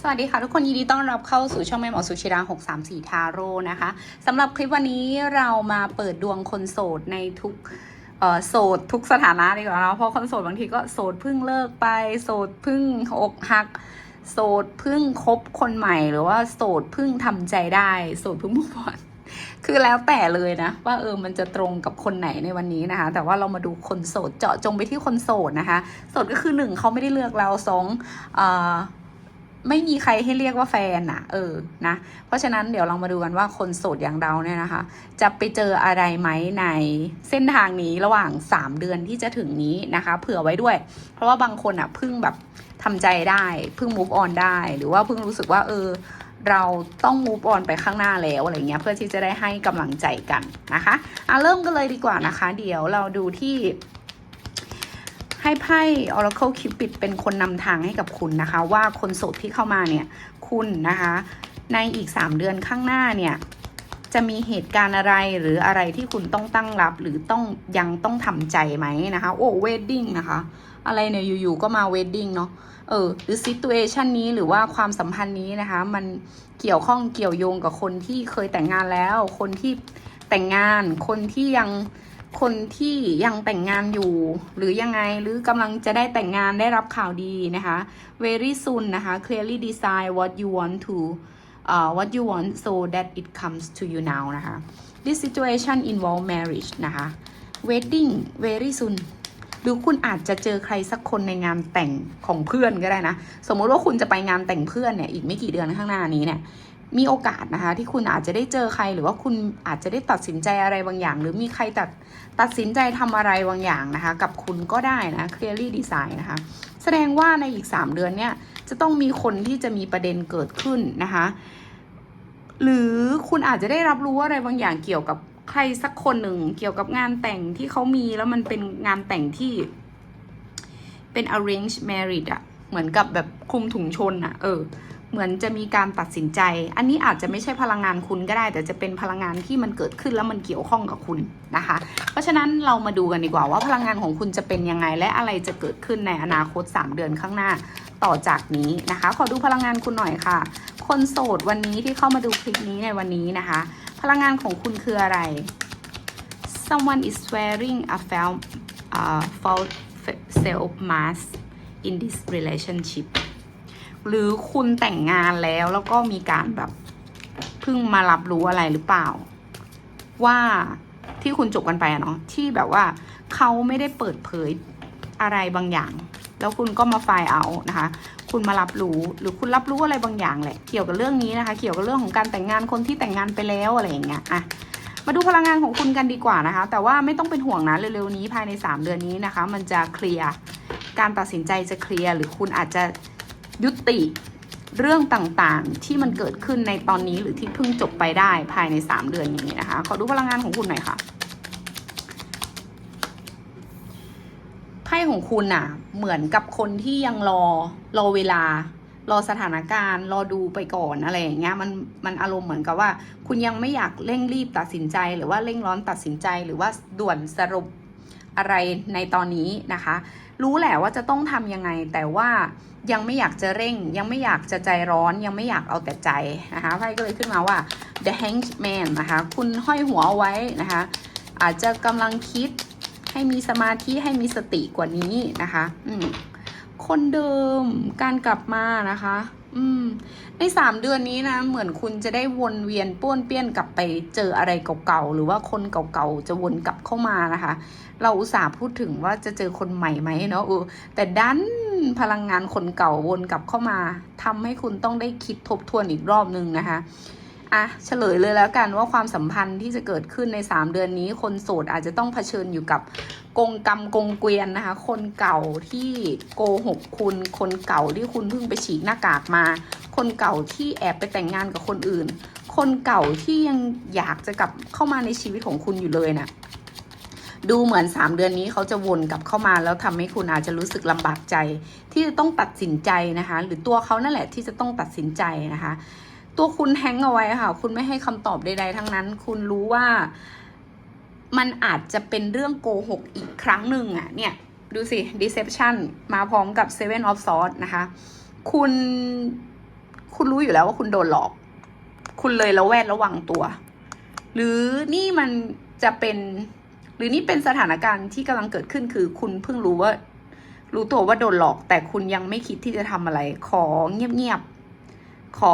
สวัสดีค่ะ ทุกคนยินดีต้อนรับเข้าสู่ช่องแม่หมอสุชิรา634 ทาโร่นะคะสำหรับคลิปวันนี้เรามาเปิดดวงคนโสดในทุกโสดทุกสถานะดีกว่าเนาะเพราะคนโสดบางทีก็โสดเพิ่งเลิกไปโสดเพิ่งอกหัก โสดเพิ่งคบคนใหม่หรือว่าโสดเพิ่งทำใจได้โสดเพิ่งมุกอนคือแล้วแต่เลยนะ ว่าเออมันจะตรงกับคนไหนในวันนี้นะคะ แต่ว่าเรามาดูคนโสดเจาะจงไปที่คนโสดนะคะ โสดก็คือหนึ่งเขาไม่ได้เลือกเราสองเอ่อ ไม่มีใครให้เรียกว่าแฟนนะเออนะ เพราะฉะนั้นเดี๋ยวเรามาดูกันว่าคนโสดอย่างเราเนี่ยนะคะ จะไปเจออะไรไหมในเส้นทางนี้ระหว่าง 3 เดือนที่จะถึงนี้นะคะ เผื่อไว้ด้วย เพราะว่าบางคนอะเพิ่งแบบทำใจได้เพิ่ง move on ได้ หรือว่าเพิ่งรู้สึกว่าเออเราต้อง move on ไปข้างหน้าแล้วอะไรเงี้ยเพื่อที่จะได้ให้กำลังใจกันนะคะอะเริ่มกันเลยดีกว่านะคะ เดี๋ยวเราดูที่ ให้ไพ่ Oracle Cupid เป็นคนนำทางให้กับคุณนะคะ ว่าคนโสดที่เข้ามาเนี่ยคุณนะคะ ในอีก 3 เดือนข้างหน้าเนี่ยจะมีเหตุการณ์อะไรหรืออะไรที่คุณต้องตั้งรับหรือต้องยังต้องทำใจไหมนะคะ โอ้เวดดิ้งนะคะ อะไรเนี่ยอยู่ๆก็มาเวดดิ้งเนาะเออหรือซิตูเอชันนี้หรือว่าความสัมพันธ์นี้นะคะ มันเกี่ยวข้องเกี่ยวโยงกับคนที่เคยแต่งงานแล้ว คนที่แต่งงานคนที่ยัง คนที่ยังแต่งงานอยู่ หรือยังไงหรือกำลังจะได้แต่งงานได้รับข่าวดีนะคะ very soon นะคะ clearly decide what you want to uh, what you want so that it comes to you now นะคะ this situation involve marriage นะคะ wedding very soon หรือคุณอาจจะเจอใครสักคนในงานแต่งของเพื่อนก็ได้นะ สมมติว่าคุณจะไปงานแต่งเพื่อนเนี่ย อีกไม่กี่เดือนข้างหน้านี้เนี่ย มีโอกาสนะคะที่คุณอาจจะได้เจอใคร หรือว่าคุณอาจจะได้ตัดสินใจอะไรบางอย่าง หรือมีใครตัดตัดสินใจทำอะไรบางอย่างนะคะ กับคุณก็ได้นะ clearly design นะคะ แสดงว่าในอีก 3 เดือนเนี่ยจะต้องมีคนที่จะมีประเด็นเกิดขึ้นนะคะ หรือคุณอาจจะได้รับรู้อะไรบางอย่างเกี่ยวกับใครสักคนหนึ่งเกี่ยวกับงานแต่งที่เขามีแล้วมันเป็นงานแต่งที่เป็น arrange marriage อะเหมือนกับแบบคลุมถุงชนอะเออ เหมือนจะมีการตัดสินใจ อันนี้อาจจะไม่ใช่พลังงานคุณก็ได้ แต่จะเป็นพลังงานที่มันเกิดขึ้นแล้วมันเกี่ยวข้องกับคุณนะคะ เพราะฉะนั้นเรามาดูกันดีกว่าว่าพลังงานของคุณจะเป็นยังไง และอะไรจะเกิดขึ้นในอนาคต 3 เดือนข้างหน้าต่อจากนี้นะคะ ขอดูพลังงานคุณหน่อยค่ะ คนโสดวันนี้ที่เข้ามาดูคลิปนี้ในวันนี้นะคะ พลังงานของคุณคืออะไร someone is wearing a false uh, self mask in this relationship หรือคุณแต่งงานแล้วแล้วก็มีการแบบเพิ่งมารับรู้อะไรหรือเปล่า ว่าที่คุณจบกันไปเนาะที่แบบว่าเขาไม่ได้เปิดเผยอะไรบางอย่าง แล้วคุณก็มาไฟล์เอานะคะ คุณมารับรู้หรือคุณรับรู้อะไรบางอย่างแหละ เกี่ยวกับเรื่องนี้นะคะ เกี่ยวกับเรื่องของการแต่งงานคนที่แต่งงานไปแล้วอะไรอย่างเงี้ยอะมาดูพลังงานของคุณกันดีกว่านะคะ แต่ว่าไม่ต้องเป็นห่วงนะเร็วๆนี้ภายใน 3 เดือนนี้นะคะ มันจะเคลียร์การตัดสินใจจะเคลียร์หรือคุณอาจจะ ยุติเรื่องต่างๆ ที่มันเกิดขึ้นในตอนนี้หรือที่เพิ่งจบไปได้ภายใน 3 เดือนนี้นะคะ ขอดูพลังงานของคุณหน่อยค่ะไพ่ของคุณน่ะ เหมือนกับคนที่ยังรอรอเวลารอสถานการณ์ รอดูไปก่อนอะไรอย่างเงี้ยมันมันอารมณ์เหมือนกับว่า คุณยังไม่อยากเร่งรีบตัดสินใจ หรือว่าเร่งร้อนตัดสินใจ หรือว่าด่วนสรุป อะไรในตอนนี้นะคะ รู้แหละว่าจะต้องทำยังไง แต่ว่ายังไม่อยากจะเร่ง ยังไม่อยากจะใจร้อน ยังไม่อยากเอาแต่ใจนะคะไพ่ก็เลยขึ้นมาว่า the hanged man นะคะ คุณห้อยหัวเอาไว้นะคะ อาจจะกำลังคิดให้มีสมาธิให้มีสติกว่านี้นะคะ อืมคนเดิมการกลับมานะคะ อืม ในสามเดือนนี้นะ เหมือนคุณจะได้วนเวียนป้วนเปี้ยนกลับไปเจออะไรเก่าๆ หรือว่าคนเก่าๆ จะวนกลับเข้ามานะคะ เราอุตส่าห์พูดถึงว่าจะเจอคนใหม่ไหมเนาะเออแต่ดันพลังงานคนเก่าวนกลับเข้ามาทำให้คุณต้องได้คิดทบทวนอีกรอบนึงนะคะ อะเฉลยเลยแล้วกันว่าความสัมพันธ์ที่จะเกิดขึ้นใน 3 เดือนนี้ คนโสดอาจจะต้องเผชิญอยู่กับกงกรรมกงเกวียนนะคะ คนเก่าที่โกหกคุณ คนเก่าที่คุณเพิ่งไปฉีกหน้ากากมา คนเก่าที่แอบไปแต่งงานกับคนอื่น คนเก่าที่ยังอยากจะกลับเข้ามาในชีวิตของคุณอยู่เลยน่ะดูเหมือน 3 เดือนนี้เขาจะวนกลับเข้ามาแล้วทำให้คุณอาจจะรู้สึกลำบากใจ ที่จะต้องตัดสินใจนะคะ หรือตัวเขานั่นแหละที่จะต้องตัดสินใจนะคะ ตัวคุณแฮงเอาไว้ค่ะ คุณไม่ให้คำตอบใด ๆ ทั้งนั้น คุณรู้ว่ามันอาจจะเป็นเรื่องโกหกอีกครั้งหนึ่งอะ เนี่ย ดูสิ deception มาพร้อมกับ seven of swords นะคะ คุณ คุณรู้อยู่แล้วว่าคุณโดนหลอก คุณเลยระแวดระวังตัว หรือนี่มันจะเป็น หรือนี่เป็นสถานการณ์ที่กำลังเกิดขึ้นคือ คุณเพิ่งรู้ว่า รู้ตัวว่าโดนหลอก แต่คุณยังไม่คิดที่จะทำอะไร ขอเงียบๆ ขอ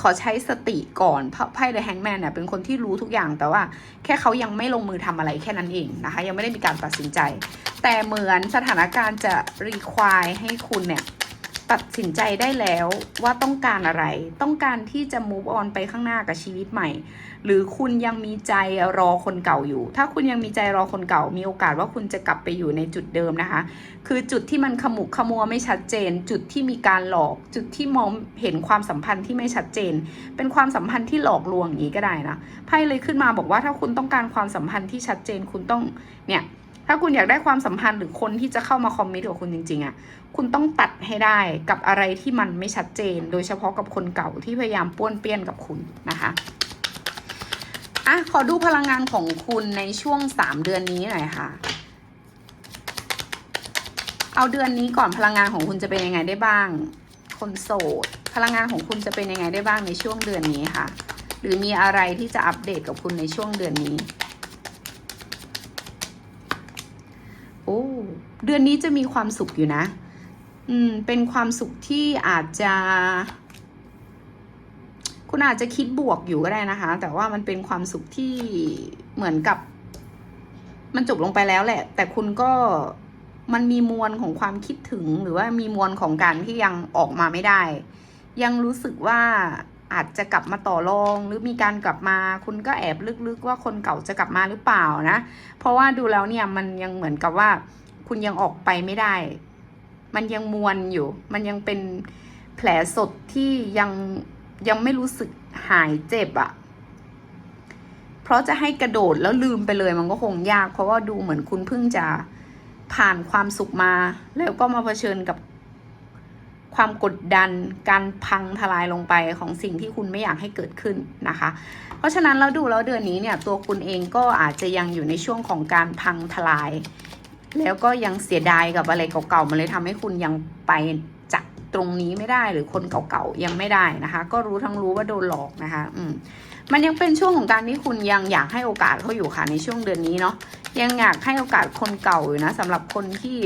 ขอใช้สติก่อนเพราะไพ่เดอะแฮงแมนเนี่ยเป็นคนที่รู้ทุกอย่างแต่ว่าแค่เขายังไม่ลงมือทำอะไรแค่นั้นเองนะคะ ยังไม่ได้มีการตัดสินใจ แต่เหมือนสถานการณ์จะรีควายให้คุณเนี่ย ตัดสินใจได้แล้วว่าต้องการอะไร ต้องการที่จะ move on ไปข้างหน้ากับชีวิตใหม่ หรือคุณยังมีใจรอคนเก่าอยู่ ถ้าคุณยังมีใจรอคนเก่า มีโอกาสว่าคุณจะกลับไปอยู่ในจุดเดิมนะคะ คือจุดที่มันขมุกขมัวไม่ชัดเจน จุดที่มีการหลอก จุดที่มองเห็นความสัมพันธ์ที่ไม่ชัดเจน เป็นความสัมพันธ์ที่หลอกลวงอย่างนี้ก็ได้นะ ไพ่เลยขึ้นมาบอกว่าถ้าคุณต้องการความสัมพันธ์ที่ชัดเจน คุณต้องเนี่ย ถ้าคุณอยากได้ความสัมพันธ์หรือคนที่จะเข้ามาคอมมิตกับคุณจริงๆอะ่ะ คุณต้องตัดให้ได้กับอะไรที่มันไม่ชัดเจน โดยเฉพาะกับคนเก่าที่พยายามป้วนเปี้ยนกับคุณนะคะอะขอดูพลังงานของคุณในช่วงสามเดือนนี้หน่อยค่ะ เอาเดือนนี้ก่อนพลังงานของคุณจะเป็นยังไงได้บ้าง คนโสด พลังงานของคุณจะเป็นยังไงได้บ้างในช่วงเดือนนี้ค่ะ หรือมีอะไรที่จะอัปเดตกับคุณในช่วงเดือนนี้ อ้ เดือนนี้จะมีความสุขอยู่นะ อืม เป็นความสุขที่อาจจะ คุณอาจจะคิดบวกอยู่ก็ได้นะคะ แต่ว่ามันเป็นความสุขที่เหมือนกับ มันจบลงไปแล้วแหละ แต่คุณก็มันมีมวลของความคิดถึงหรือว่ามีมวลของการที่ยังออกมาไม่ได้ ยังรู้สึกว่า อาจจะกลับมาต่อรองหรือมีการกลับมา คุณก็แอบลึกๆว่าคนเก่าจะกลับมาหรือเปล่านะ เพราะว่าดูแล้วเนี่ยมันยังเหมือนกับว่า คุณยังออกไปไม่ได้ มันยังมวนอยู่ มันยังเป็นแผลสดที่ยังยังไม่รู้สึกหายเจ็บอะเพราะจะให้กระโดดแล้วลืมไปเลยมันก็คงยาก เพราะว่าดูเหมือนคุณเพิ่งจะผ่านความสุขมา แล้วก็มาเผชิญกับ ความกดดันการพังทลายลงไปของสิ่งที่คุณไม่อยากให้เกิดขึ้นนะคะ เพราะฉะนั้นเราดูแล้วเดือนนี้เนี่ยตัวคุณเองก็อาจจะยังอยู่ในช่วงของการพังทลาย แล้วก็ยังเสียดายกับอะไรเก่าๆมันเลยทำให้คุณยังไปจากตรงนี้ไม่ได้หรือคนเก่าๆยังไม่ได้นะคะ ก็รู้ทั้งรู้ว่าโดนหลอกนะคะอืมมันยังเป็นช่วงของการที่คุณยังอยากให้โอกาสเขาอยู่ค่ะในช่วงเดือนนี้เนาะยังอยากให้โอกาสคนเก่าอยู่นะสำหรับคนที่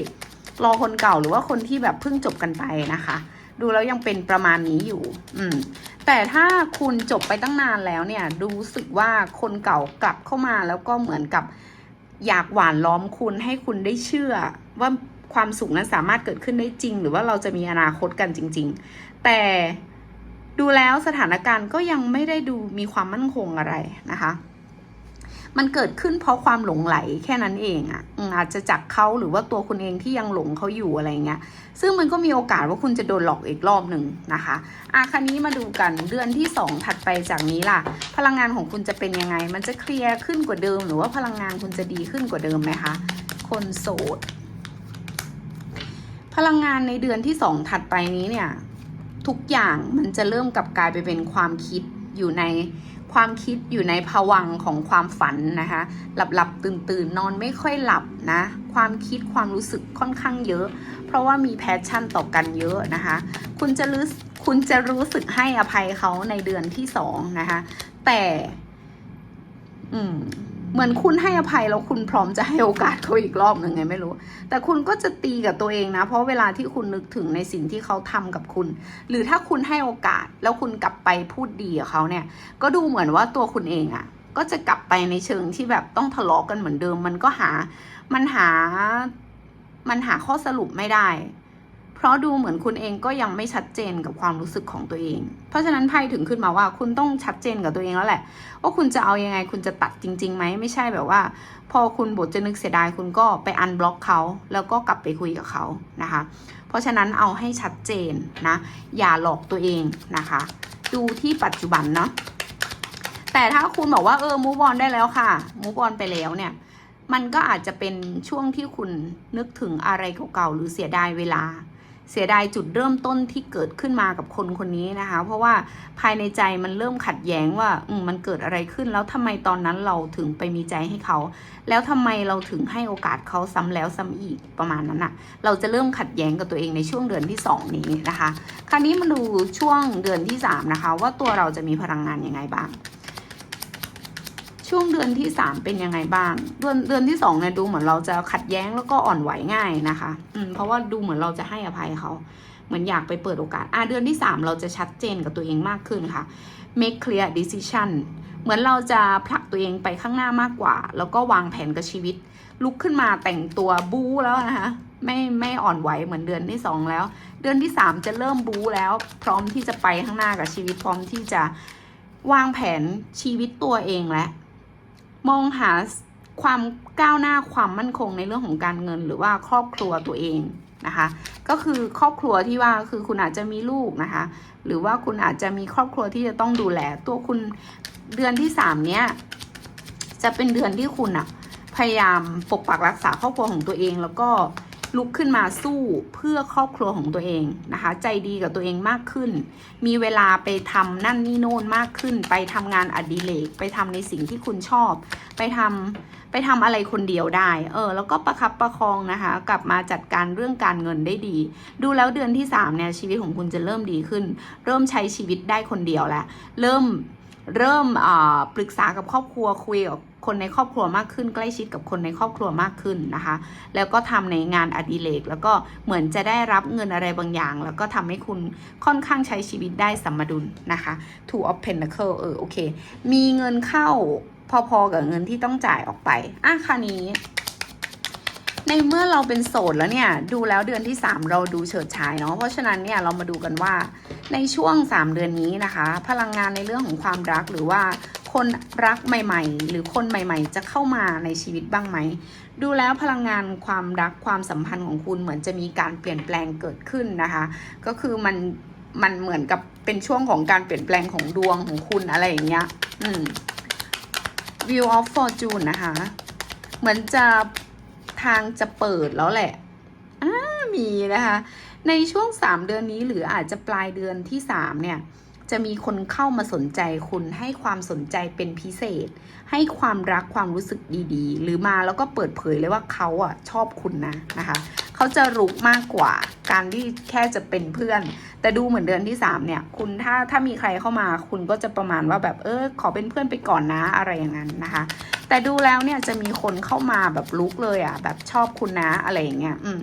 รอคนเก่าหรือว่าคนที่แบบเพิ่งจบกันไปนะคะ ดูแล้วยังเป็นประมาณนี้อยู่ อืม แต่ถ้าคุณจบไปตั้งนานแล้วเนี่ย รู้สึกว่าคนเก่ากลับเข้ามาแล้วก็เหมือนกับอยากหวานล้อมคุณให้คุณได้เชื่อว่าความสุขนั้นสามารถเกิดขึ้นได้จริง หรือว่าเราจะมีอนาคตกันจริง ๆ แต่ดูแล้วสถานการณ์ก็ยังไม่ได้ดูมีความมั่นคงอะไรนะคะ มันเกิดขึ้นเพราะความหลงไหลแค่นั้นเองอะ่ะอาจจะจากเขาหรือว่าตัวคุณเองที่ยังหลงเขาอยู่อะไรเงี้ย ซึ่งมันก็มีโอกาสว่าคุณจะโดนหลอกอีกรอบหนึ่งนะคะอะคันนี้มาดูกันเดือนที่ 2 ถัดไปจากนี้ล่ะ พลังงานของคุณจะเป็นยังไง มันจะเคลียร์ขึ้นกว่าเดิม หรือว่าพลังงานคุณจะดีขึ้นกว่าเดิมไหมคะ คนโสด พลังงานในเดือนที่ 2 ถัดไปนี้เนี่ย ทุกอย่างมันจะเริ่มกลับกลายไปเป็นความคิดอยู่ใน ความคิดอยู่ในภวังของความฝันนะคะ หลับหลับตื่นตื่นนอนไม่ค่อยหลับนะ ความคิดความรู้สึกค่อนข้างเยอะ เพราะว่ามีแพชชั่นต่อกันเยอะนะคะ คุณจะรู้คุณจะรู้สึกให้อภัยเขาในเดือนที่สองนะคะ แต่ อืม เหมือนคุณให้อภัยแล้วคุณพร้อมจะให้โอกาสเขาอีกรอบหนึ่งไงไม่รู้ แต่คุณก็จะตีกับตัวเองนะ เพราะเวลาที่คุณนึกถึงในสิ่งที่เขาทำกับคุณ หรือถ้าคุณให้โอกาสแล้วคุณกลับไปพูดดีกับเขาเนี่ย ก็ดูเหมือนว่าตัวคุณเองอะ่ะ ก็จะกลับไปในเชิงที่แบบต้องทะเลาะกันเหมือนเดิม มันก็หา มันหา มันหาข้อสรุปไม่ได้เพ ราะดูเหมือนคุณเองก็ยังไม่ชัดเจนกับความรู้สึกของตัวเอง เพราะฉะนั้นไพ่ถึงขึ้นมาว่าคุณต้องชัดเจนกับตัวเองแล้วแหละ ว่าคุณจะเอายังไงคุณจะตัดจริงๆไหมไม่ใช่แบบว่า พอคุณบทจะนึกเสียดายคุณก็ไปอันบล็อกเขาแล้วก็กลับไปคุยกับเขานะคะ เพราะฉะนั้นเอาให้ชัดเจนนะอย่าหลอกตัวเองนะคะ ดูที่ปัจจุบันเนาะแต่ถ้าคุณบอกว่าเออมูฟออนได้แล้วค่ะมูฟออนไปแล้วเนี่ยมันก็อาจจะเป็นช่วงที่คุณนึกถึงอะไรเก่าๆหรือเสียดายเวลา เสียดายจุดเริ่มต้นที่เกิดขึ้นมากับคนคนนี้นะคะ เพราะว่าภายในใจมันเริ่มขัดแย้งว่าอืมมันเกิดอะไรขึ้นแล้วทำไมตอนนั้นเราถึงไปมีใจให้เขา แล้วทำไมเราถึงให้โอกาสเขาซ้ำแล้วซ้ำอีกประมาณนั้นอะเราจะเริ่มขัดแย้งกับตัวเองในช่วงเดือนที่สองนี้นะคะ คราวนี้มาดูช่วงเดือนที่สามนะคะ ว่าตัวเราจะมีพลังงานยังไงบ้าง ช่วงเดือนที่สามเป็นยังไงบ้าง เดือนเดือนที่สองเนี่ยดูเหมือนเราจะขัดแย้งแล้วก็อ่อนไหวง่ายนะคะ อืมเพราะว่าดูเหมือนเราจะให้อภัยเขา เหมือนอยากไปเปิดโอกาส อะเดือนที่สามเราจะชัดเจนกับตัวเองมากขึ้นค่ะ make clear decision เหมือนเราจะผลักตัวเองไปข้างหน้ามากกว่า แล้วก็วางแผนกับชีวิต ลุกขึ้นมาแต่งตัวบู๊แล้วนะคะไม่ไม่อ่อนไหวเหมือนเดือนที่สองแล้ว เดือนที่สามจะเริ่มบู๊แล้ว พร้อมที่จะไปข้างหน้ากับชีวิตพร้อมที่จะวางแผนชีวิตตัวเองและ มองหาความก้าวหน้าความมั่นคงในเรื่องของการเงินหรือว่าครอบครัวตัวเองนะคะ ก็คือครอบครัวที่ว่าคือคุณอาจจะมีลูกนะคะ หรือว่าคุณอาจจะมีครอบครัวที่จะต้องดูแล ตัวคุณเดือนที่สามเนี้ยจะเป็นเดือนที่คุณอะพยายามปกปักรักษาครอบครัวของตัวเอง แล้วก็ ลุกขึ้นมาสู้เพื่อครอบครัวของตัวเองนะคะ ใจดีกับตัวเองมากขึ้น มีเวลาไปทำนั่นนี่โน่นมากขึ้น ไปทำงานอดิเรกไปทำในสิ่งที่คุณชอบ ไปทำไปทำอะไรคนเดียวได้ เออ แล้วก็ประคับประคองนะคะ กลับมาจัดการเรื่องการเงินได้ดี ดูแล้วเดือนที่สามเนี่ยชีวิตของคุณจะเริ่มดีขึ้น เริ่มใช้ชีวิตได้คนเดียวแล้วเริ่ม เริ่มปรึกษากับครอบครัวคุยกับคนในครอบครัวมากขึ้น ใกล้ชิดกับคนในครอบครัวมากขึ้นนะคะ แล้วก็ทำในงานอดิเรกแล้วก็เหมือนจะได้รับเงินอะไรบางอย่าง แล้วก็ทำให้คุณค่อนข้างใช้ชีวิตได้สมดุลนะคะ two of pentacle เออโอเค มีเงินเข้าพอๆกับเงินที่ต้องจ่ายออกไปอะคราวนี้ ในเมื่อเราเป็นโสดแล้วเนี่ย ดูแล้วเดือนที่ 3 เราดูเฉิดฉายเนาะเพราะฉะนั้นเนี่ยเรามาดูกันว่าในช่วง 3 เดือนนี้นะคะ พลังงานในเรื่องของความรักหรือว่าคนรักใหม่ๆ หรือคนใหม่ๆ จะเข้ามาในชีวิตบ้างไหม ดูแล้วพลังงานความรักความสัมพันธ์ของคุณเหมือนจะมีการเปลี่ยนแปลงเกิดขึ้นนะคะ ก็คือมันมันเหมือนกับเป็นช่วงของการเปลี่ยนแปลงของดวงของคุณอะไรอย่างเงี้ย อืม View of Fortune นะคะ เหมือนจะ ทางจะเปิดแล้วแหละอ่ามีนะคะ ในช่วง 3 เดือนนี้หรืออาจจะปลายเดือนที่ 3 เนี่ย จะมีคนเข้ามาสนใจคุณให้ความสนใจเป็นพิเศษ ให้ความรักความรู้สึกดีๆ หรือมาแล้วก็เปิดเผยเลยว่าเขาอะชอบคุณนะนะคะเขาจะรุกมากกว่า การที่แค่จะเป็นเพื่อน แต่ดูเหมือนเดือนที่ 3 เนี่ย คุณถ้าถ้ามีใครเข้ามา คุณก็จะประมาณว่าแบบเออขอเป็นเพื่อนไปก่อนนะอะไรอย่างนั้นนะคะ แต่ดูแล้วเนี่ยจะมีคนเข้ามาแบบลุกเลยอะแบบชอบคุณนะอะไรอย่างเงี้ยอืม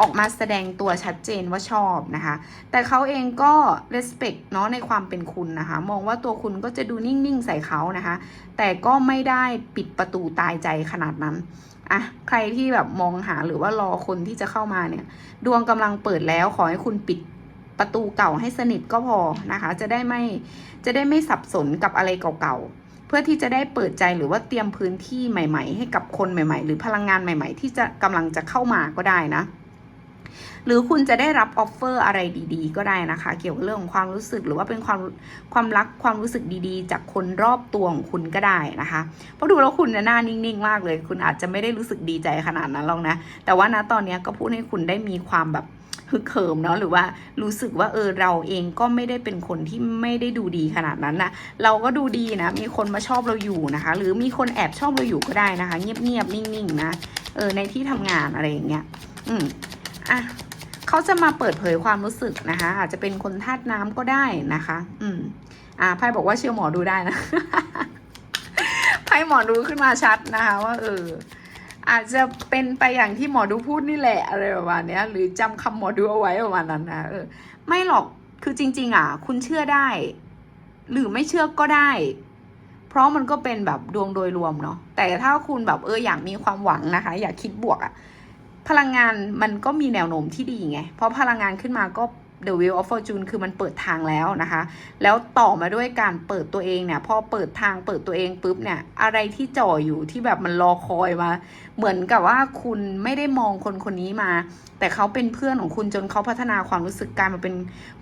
ออกมาแสดงตัวชัดเจนว่าชอบนะคะ แต่เขาเองก็ respect เนาะในความเป็นคุณนะคะ มองว่าตัวคุณก็จะดูนิ่ง ๆ ใส่เขานะคะ แต่ก็ไม่ได้ปิดประตูตายใจขนาดนั้น อะใครที่แบบมองหาหรือว่ารอคนที่จะเข้ามาเนี่ย ดวงกำลังเปิดแล้วขอให้คุณปิดประตูเก่าให้สนิทก็พอนะคะ จะได้ไม่จะได้ไม่สับสนกับอะไรเก่าๆ เพื่อที่จะได้เปิดใจหรือว่าเตรียมพื้นที่ใหม่ ๆ ให้กับคนใหม่ ๆ หรือพลังงานใหม่ ๆ ที่จะกำลังจะเข้ามาก็ได้นะ หรือคุณจะได้รับออฟเฟอร์อะไรดีๆ ก็ได้นะคะ เกี่ยวกับเรื่องของความรู้สึกหรือว่าเป็นความความรักความรู้สึกดีๆ จากคนรอบตัวของคุณก็ได้นะคะเพราะดูแล้วคุณเนี่ยหน้านิ่งๆ มากเลย คุณอาจจะไม่ได้รู้สึกดีใจขนาดนั้นหรอกนะ แต่ว่านะตอนนี้ก็พูดให้คุณได้มีความแบบฮึกเหิมเนาะหรือว่ารู้สึกว่าเออเราเองก็ไม่ได้เป็นคนที่ไม่ได้ดูดีขนาดนั้นนะเราก็ดูดีนะ มีคนมาชอบเราอยู่นะคะ หรือมีคนแอบชอบเราอยู่ก็ได้นะคะ เงียบๆนิ่งๆนะเออในที่ทำงานอะไรอย่างเงี้ย อืม อะเขาจะมาเปิดเผยความรู้สึกนะคะ อาจจะเป็นคนธาตุน้ำก็ได้นะคะ อืม อ่าไพ่บอกว่าเชื่อหมอดูได้นะไพ่หมอดูขึ้นมาชัดนะคะ ว่าเอออาจจะเป็นไปอย่างที่หมอดูพูดนี่แหละอะไรประมาณนี้หรือจำคำหมอดูเอาไว้ประมาณนั้นนะเออไม่หรอกคือจริง ๆ อะ คุณเชื่อได้ หรือไม่เชื่อก็ได้ เพราะมันก็เป็นแบบดวงโดยรวมเนาะแต่ถ้าคุณแบบเอออยากมีความหวังนะคะ อยากคิดบวกอะ พลังงานมันก็มีแนวโน้มที่ดีไง เพราะพลังงานขึ้นมาก็ The Wheel of Fortune คือมันเปิดทางแล้วนะคะ แล้วต่อมาด้วยการเปิดตัวเองเนี่ย พอเปิดทางเปิดตัวเองปุ๊บเนี่ย อะไรที่จ่ออยู่ที่แบบมันรอคอยมา เหมือนกับว่าคุณไม่ได้มองคนคนนี้มา แต่เขาเป็นเพื่อนของคุณจนเขาพัฒนาความรู้สึกกลายมาเป็น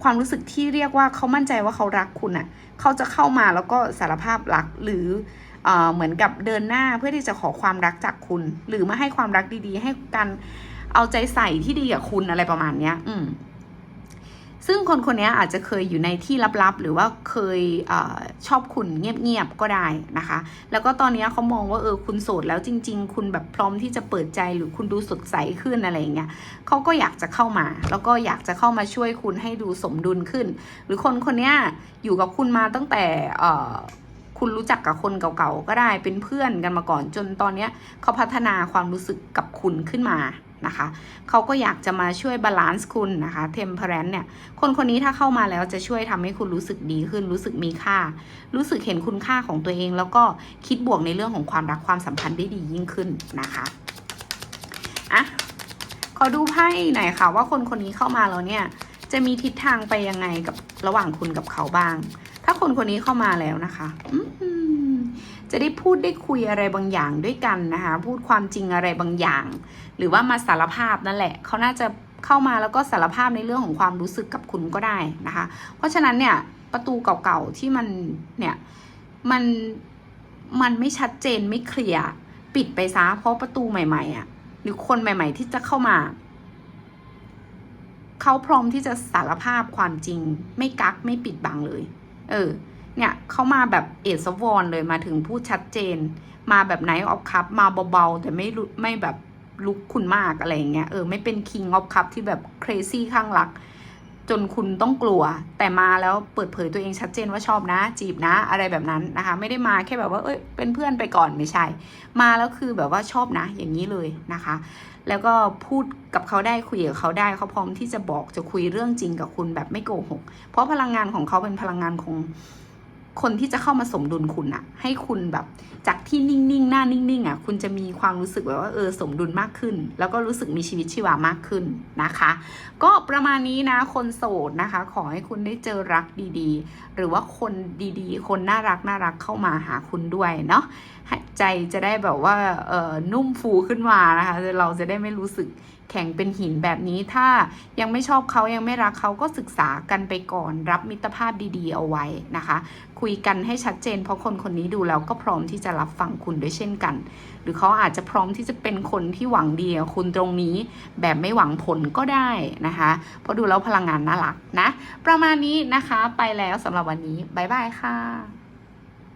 ความรู้สึกที่เรียกว่าเขามั่นใจว่าเขารักคุณอะ่ะ เขาจะเข้ามาแล้วก็สารภาพรักหรือ เหมือนกับเดินหน้าเพื่อที่จะขอความรักจากคุณ หรือมาให้ความรักดีๆ ให้การเอาใจใส่ที่ดีกับคุณอะไรประมาณเนี้ย อืมซึ่งคนคนนี้อาจจะเคยอยู่ในที่ลับๆ หรือว่าเคยเอชอบคุณเงียบๆ ก็ได้นะคะ แล้วก็ตอนนี้เขามองว่าเออคุณโสดแล้วจริง ๆ คุณแบบพร้อมที่จะเปิดใจหรือคุณดูสดใสขึ้นอะไรอย่างเงี้ยเขาก็อยากจะเข้ามา แล้วก็อยากจะเข้ามาช่วยคุณให้ดูสมดุลขึ้น หรือคนคนนี้อยู่กับคุณมาตั้งแต่ คุณรู้จักกับคนเก่าๆก็ได้เป็นเพื่อนกันมาก่อน จนตอนเนี้ยเขาพัฒนาความรู้สึกกับคุณขึ้นมานะคะเขาก็อยากจะมาช่วยบาลานซ์คุณนะคะเทมเพ r รนเนี่ยคนคนนี้ถ้าเข้ามาแล้วจะช่วยทำให้คุณรู้สึกดีขึ้น รู้สึกมีค่า รู้สึกเห็นคุณค่าของตัวเอง แล้วก็คิดบวกในเรื่องของความรักความสัมพันธ์ได้ดียิ่งขึ้นนะคะอะขอดูไพ่หน่อยค่ะว่าคนคนนี้เข้ามาแล้วเนี่ยจะมีทิศทางไปยังไงกับระหว่างคุณกับเขาบ้าง ถ้าคนคนนี้เข้ามาแล้วนะคะจะได้พูดได้คุยอะไรบางอย่างด้วยกันนะคะ พูดความจริงอะไรบางอย่าง หรือว่ามาสารภาพนั่นแหละ เขาน่าจะเข้ามาแล้วก็สารภาพในเรื่องของความรู้สึกกับคุณก็ได้นะคะ เพราะฉะนั้นเนี่ยประตูเก่าๆที่มันเนี่ยมันมันไม่ชัดเจนไม่เคลียร์ปิดไปซะเพราะประตูใหม่ๆอะ่ะหรือคนใหม่ ๆ ที่จะเข้ามาเขาพร้อมที่จะสารภาพความจริง ไม่กักไม่ปิดบังเลย เออ เนี่ยเขามาแบบเอสวอนเลยมาถึงพูดชัดเจน มาแบบไหนออฟคัพมาเบาๆ แต่ไม่รู้ไม่แบบลุกคุณมากอะไรอย่างเงี้ยเออไม่เป็นคิงออฟคัพที่แบบครซี่ข้างรัก จนคุณต้องกลัว แต่มาแล้วเปิดเผยตัวเองชัดเจนว่าชอบนะ จีบนะอะไรแบบนั้นนะคะ ไม่ได้มาแค่แบบว่าเอ้ยเป็นเพื่อนไปก่อนไม่ใช่ มาแล้วคือแบบว่าชอบนะ อย่างนี้เลยนะคะ แล้วก็พูดกับเขาได้คุยกับเขาได้เขาพร้อมที่จะบอกจะคุยเรื่องจริงกับคุณแบบไม่โกหก เพราะพลังงานของเขาเป็นพลังงานของ คนที่จะเข้ามาสมดุลคุณอะให้คุณแบบจากที่นิ่งๆ หน้านิ่งๆอะคุณจะมีความรู้สึกแบบว่าเออสมดุลมากขึ้น แล้วก็รู้สึกมีชีวิตชีวามากขึ้นนะคะ ก็ประมาณนี้นะคนโสดนะคะ ขอให้คุณได้เจอรักดีๆ หรือว่าคนดีๆ คนน่ารักน่ารักเข้ามาหาคุณด้วยเนาะใจจะได้แบบว่าเออนุ่มฟูขึ้นมานะคะ เราจะได้ไม่รู้สึก แข็งเป็นหินแบบนี้ถ้ายังไม่ชอบเขายังไม่รักเขาก็ศึกษากันไปก่อน รับมิตรภาพดีๆ เอาไว้นะคะ คุยกันให้ชัดเจน เพราะคนคนนี้ดูแล้วก็พร้อมที่จะรับฟังคุณด้วยเช่นกัน หรือเขาอาจจะพร้อมที่จะเป็นคนที่หวังดีกับคุณตรงนี้ แบบไม่หวังผลก็ได้นะคะเพราะดูแล้วพลังงานน่ารักนะ ประมาณนี้นะคะไปแล้วสำหรับวันนี้บ๊ายบายค่ะ